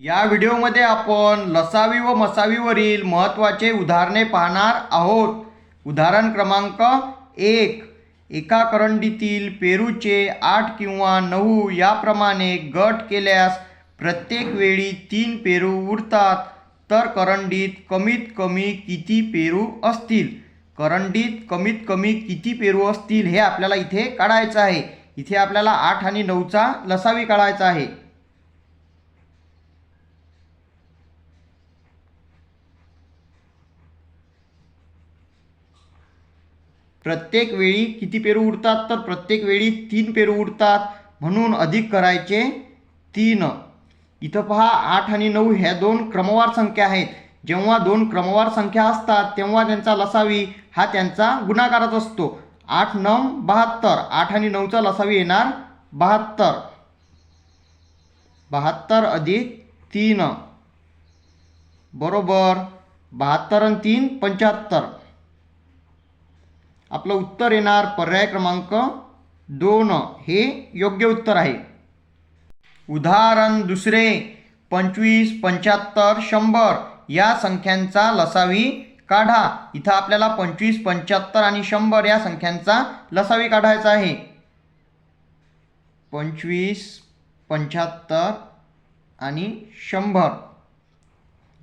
या व्हिडिओमध्ये आपण लसावी व मसावीवरील महत्त्वाचे उदाहरणे पाहणार आहोत. उदाहरण क्रमांक एक एका करंडीतील पेरूचे आठ किंवा नऊ याप्रमाणे गट केल्यास प्रत्येक वेळी तीन पेरू उरतात. तर करंडीत कमीत कमी किती पेरू असतील? करंडीत कमीत कमी किती पेरू असतील हे आपल्याला इथे काढायचं आहे. इथे आपल्याला आठ आणि नऊचा लसावी काढायचा आहे. प्रत्येक वेळी किती पेरू उडतात? तर प्रत्येक वेळी तीन पेरू उडतात. म्हणून अधिक करायचे तीन. इथं पहा आठ आणि नऊ ह्या दोन क्रमवार संख्या आहेत. जेव्हा दोन क्रमवार संख्या असतात तेव्हा त्यांचा लसावी हा त्यांचा गुणाकारच असतो. आठ नऊ बहात्तर. आठ आणि नऊचा लसावी येणार बहात्तर. बहात्तर अधिक तीन. बरोबर. बहात्तर आणि तीन पंच्याहत्तर. आपलं उत्तर येणार पर्याय क्रमांक दोन. हे योग्य उत्तर आहे. उदाहरण दुसरे पंचवीस पंच्याहत्तर शंभर. या संख्यांचा लसावी काढा. इथं आपल्याला पंचवीस पंच्याहत्तर आणि शंभर या संख्यांचा लसावी काढायचा आहे. पंचवीस पंच्याहत्तर आणि शंभर.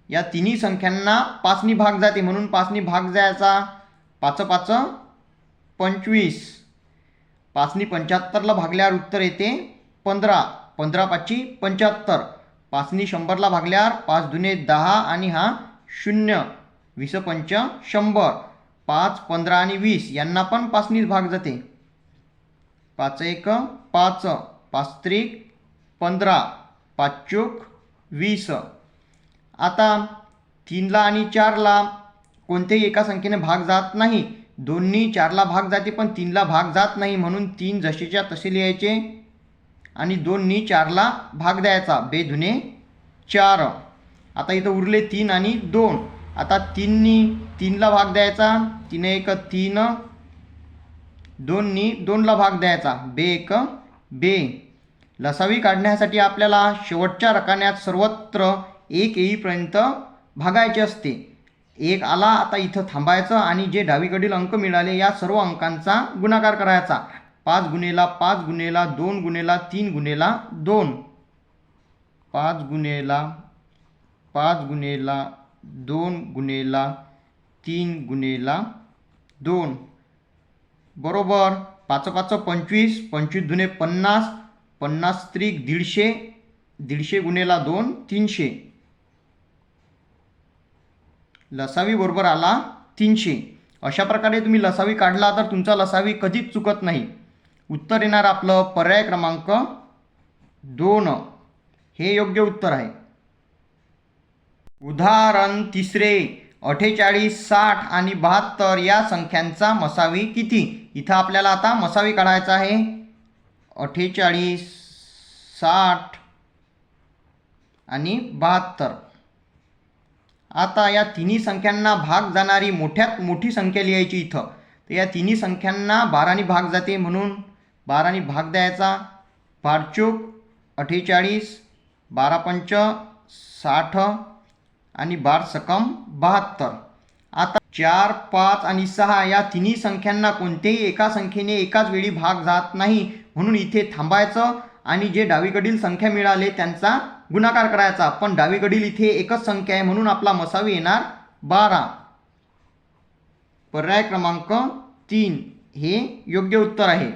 या तिन्ही संख्यांना पाचनी भाग जाते. म्हणून पाचनी भाग जायचा. पाच पाच. पंचवीस. पाचनी पंच्याहत्तरला भागल्यावर उत्तर येते पंधरा. पंधरा पाचशे पंच्याहत्तर. पाचनी शंभरला भागल्यावर पाच दुने दहा आणि हा शून्य. वीस पंच शंभर. पाच पंधरा आणि वीस यांना पण पाचनीच भाग जाते. पाच एक पाच. पाच त्रिक पंधरा. पाच चोक वीस. आता तीनला आणि चारला कोणत्याही एका संख्येने भाग जात नाही. दोन्ही चारला भाग जाते पण तीनला भाग जात नाही म्हणून तीन जसेच्या तसे लिहायचे आणि दोन्ही चारला भाग द्यायचा. बेधुने चार. आता इथं उरले तीन आणि दोन. आता तीननी तीनला भाग द्यायचा. तीन एक तीन. दोननी दोनला भाग द्यायचा. बे एक बे. लसावी काढण्यासाठी आपल्याला शेवटच्या रकान्यात सर्वत्र एक येईपर्यंत भागायचे असते. एक आला आता इथं थांबायचं आणि जे डावीकडील अंक मिळाले या सर्व अंकांचा गुणाकार करायचा. पाच गुणेला पाच गुणेला दोन गुणेला तीन गुणेला दोन. पाच गुणेला पाच गुणेला दोन गुणेला तीन गुणेला दोन. बरोबर? पाच पाच पंचवीस पंचवीस दुने पन्नास पन्नास त्रिक दीडशे दीडशे गुणेला दोन तीनशे. लसावी बरोबर आला तीनशे. अशा प्रकारे तुम्ही लसावी काढला तर तुमचा लसावी कधीच चुकत नाही. उत्तर येणार आपलं पर्याय क्रमांक दोन. हे योग्य उत्तर आहे. उदाहरण तिसरे अठ्ठेचाळीस साठ आणि बहात्तर या संख्यांचा मसावी किती? इथं आपल्याला आता मसावी काढायचा आहे. अठ्ठेचाळीस साठ आणि बहात्तर. आता या तिन्ही संख्यांना भाग जाणारी मोठ्यात मोठी संख्या लिहायची इथं. तर या तिन्ही संख्यांना बाराने भाग जाते म्हणून बाराने भाग द्यायचा. बारचोक अठ्ठेचाळीस बारा पंच साठ आणि बार सकम बहात्तर. आता चार पाच आणि सहा या तिन्ही संख्यांना कोणत्याही एका संख्येने एकाच वेळी भाग जात नाही म्हणून इथे थांबायचं आणि जे डावीकडील संख्या मिळाले त्यांचा गुणाकार करायचा. पण डावीकडील इथे एकच संख्या आहे म्हणून आपला मसावी येणार बारा. पर्याय क्रमांक तीन. हे योग्य उत्तर आहे.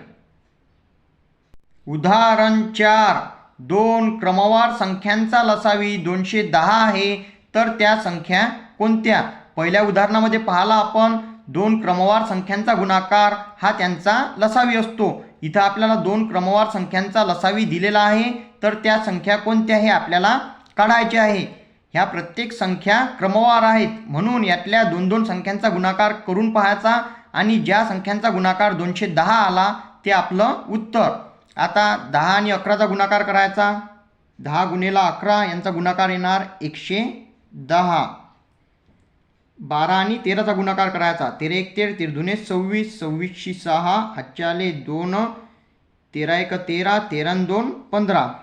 उदाहरण चार. दोन क्रमवार संख्यांचा लसावी दोनशे दहा आहे. तर त्या संख्या कोणत्या? पहिल्या उदाहरणामध्ये पाहिला आपण दोन क्रमवार संख्यांचा गुणाकार हा त्यांचा लसावी असतो. इथं आपल्याला दोन क्रमवार संख्यांचा लसावी दिलेला आहे. तर त्या संख्या कोणत्या हे आपल्याला काढायचे आहे. ह्या प्रत्येक संख्या क्रमवार आहेत. म्हणून यातल्या दोन दोन संख्यांचा गुणाकार करून पाहायचा आणि ज्या संख्यांचा गुणाकार दोनशे दहा आला ते आपलं उत्तर. आता दहा आणि अकराचा गुणाकार करायचा. दहा गुणेला अकरा यांचा गुणाकार येणार एकशे दहा. बारा आणि तेराचा गुणाकार करायचा. तेरा एक तेर तिरधुने सव्वीस सव्वीसशी सहा हातच्याले दोन तेरा एक तेरा तेरा दोन पंधरा.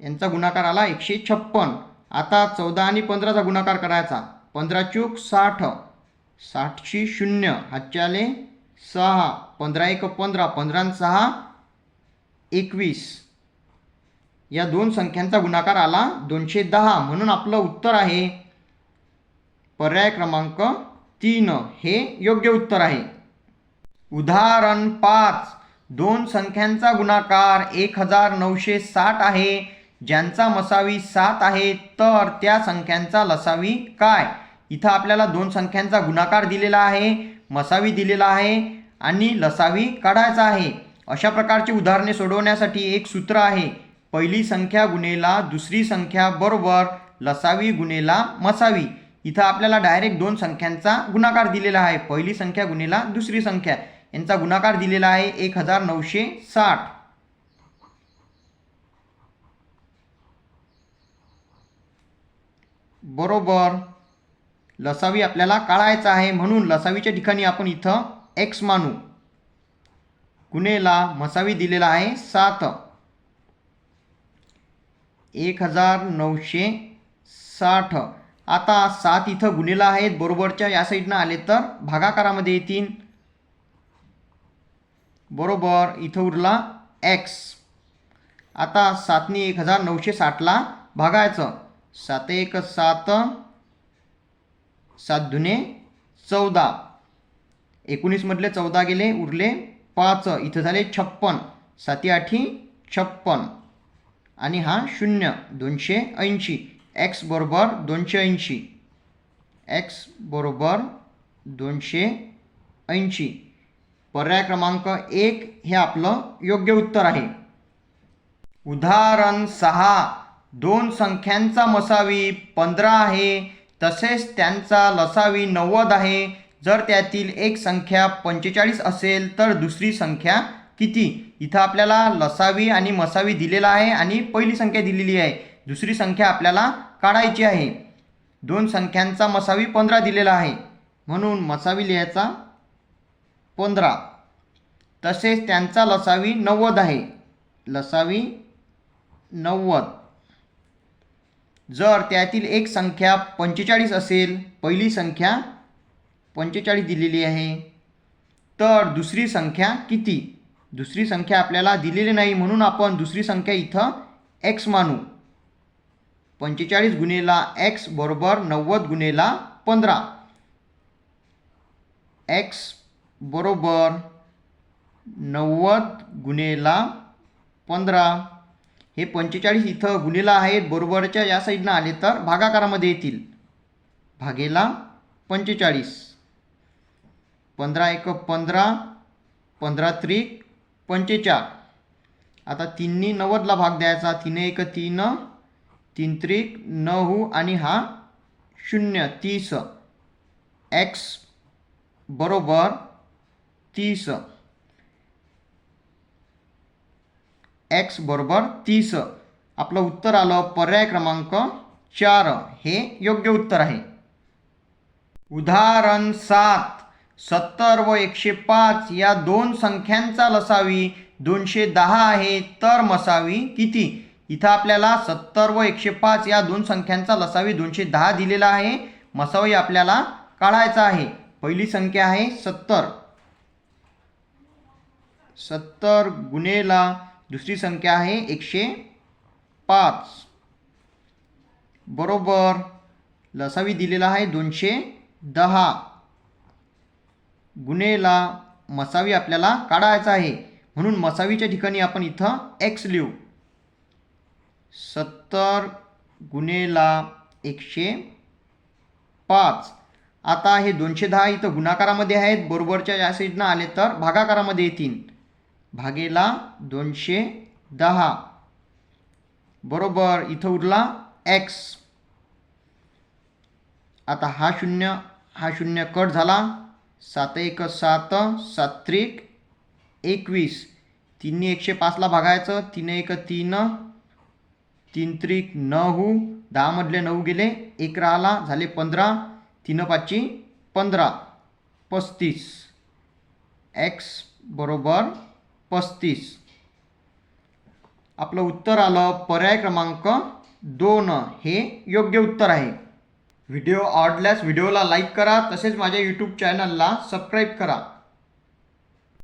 यांचा गुणाकार आला एकशे छप्पन. आता चौदा आणि पंधराचा गुणाकार करायचा. पंधरा चूक साठ. साठशी शून्य. हातचे सहा. पंधरा एक पंधरा. पंधरा सहा एकवीस. या दोन संख्यांचा गुणाकार आला दोनशे दहा. म्हणून आपलं उत्तर आहे पर्याय क्रमांक तीन हे योग्य उत्तर आहे. उदाहरण पाच. दोन संख्यांचा गुणाकार एक हजार नऊशे साठ आहे. ज्यांचा मसावी सात आहे तर त्या संख्यांचा लसावी काय? इथं आपल्याला दोन संख्यांचा गुणाकार दिलेला आहे मसावी दिलेला आहे आणि लसावी काढायचा आहे. अशा प्रकारची उदाहरणे सोडवण्यासाठी एक सूत्र आहे. पहिली संख्या गुणेला दुसरी संख्या बरोबर लसावी गुणेला मसावी. इथं आपल्याला डायरेक्ट दोन संख्यांचा गुणाकार दिलेला आहे. पहिली संख्या गुणेला दुसरी संख्या. यांचा गुणाकार दिलेला आहे एक हजार नऊशे साठ. बरोबर. लसावी आपल्याला काढायचा आहे म्हणून लसावीच्या ठिकाणी आपण इथं एक्स मानू. गुन्हेला मसावी दिलेला आहे सात. एक हजार नऊशे साठ. आता सात इथं गुन्हेला आहेत बरोबरच्या या साईडनं आले तर भागाकारामध्ये येतील. बरोबर इथं उरला एक्स आता सातनी एक हजार नऊशे साठला भागायचं. सात एक सात सात दुने चौदा. एकोणीसमधले चौदा गेले उरले पाच. इथं झाले छप्पन. साती आठी छप्पन. आणि हा शून्य दोनशे ऐंशी. एक्स बरोबर दोनशे ऐंशी. एक्स बरोबर दोनशे ऐंशी. पर्याय क्रमांक एक हे आपलं योग्य उत्तर आहे. उदाहरण सहा. दोन संख्यांचा मसावी पंधरा आहे. तसेच त्यांचा लसावी नव्वद आहे. जर त्यातील एक संख्या पंचेचाळीस असेल तर दुसरी संख्या किती? इथं आपल्याला लसावी आणि मसावी दिलेला आहे आणि पहिली संख्या दिलेली आहे. दुसरी संख्या आपल्याला काढायची आहे. दोन संख्यांचा मसावी पंधरा दिलेला आहे. म्हणून मसावी लिहायचा पंधरा. तसेच त्यांचा लसावी नव्वद आहे. लसावी नव्वद. जर त्यातील एक संख्या पंचेचाळीस असेल पहिली संख्या पंचेचाळीस दिलेली आहे. तर दुसरी संख्या किती? दुसरी संख्या आपल्याला दिलेली नाही म्हणून आपण दुसरी संख्या इथं एक्स मानू. पंचेचाळीस गुन्हेला एक्स बरोबर नव्वद गुन्हेला पंधरा. एक्स बरोबर नव्वद गुन्हेला पंधरा. हे पंचेचाळीस इथं गुन्हेला आहेत बरोबरच्या या साईडनं आले तर भागाकारामध्ये येतील. भागेला पंचेचाळीस. पंधरा एक पंधरा पंधरा त्रिक पंचेचाळ. आता तीननी नव्वदला भाग द्यायचा तीन एक तीन तीन त्रिक नऊ आणि हा शून्य तीस. एक्स बरोबर तीस. एक्स बरोबर तीस. आपलं उत्तर आलं पर्याय क्रमांक चार. हे योग्य उत्तर आहे. उदाहरण सात. सत्तर व एकशे पाच या दोन संख्यांचा लसावी. दोनशे दहा आहे तर मसावी किती? इथं आपल्याला सत्तर व एकशे पाच या दोन संख्यांचा लसावी दोनशे दहा दिलेला आहे. मसावी आपल्याला काढायचा आहे. पहिली संख्या आहे सत्तर. सत्तर गुन्हेला दुसरी संख्या आहे एकशे पाच. बरोबर. लसावी दिलेला आहे दोनशे दहा. गुन्हेला मसावी आपल्याला काढायचा आहे. म्हणून मसावीच्या ठिकाणी आपण इथं एक्स लिहू. सत्तर गुन्हेला एकशे पाच. आता हे दोनशे दहा इथं गुणाकारामध्ये आहेत बरोबरच्या या साईडनं आले तर भागाकारामध्ये येतील. भागेला दोनशे दहा. बरोबर इथं उरला एक्स आता हा शून्य हा शून्य कट झाला. सात एक सात सात्रिक एकवीस. तिन्ही एकशे पाचला भागायचं तीन एक तीन तीन त्रिक नऊ दहामधले नऊ गेले एक राहिला झाले पंधरा तीन पाचची पंधरा पस्तीस. एक्स बरोबर पस्तीस. आपलं उत्तर आलं पर्याय क्रमांक दोन. हे योग्य उत्तर आहे. व्हिडिओ आवडल्यास व्हिडिओला लाईक करा तसेच माझ्या यूट्यूब चॅनलला सबस्क्राईब करा.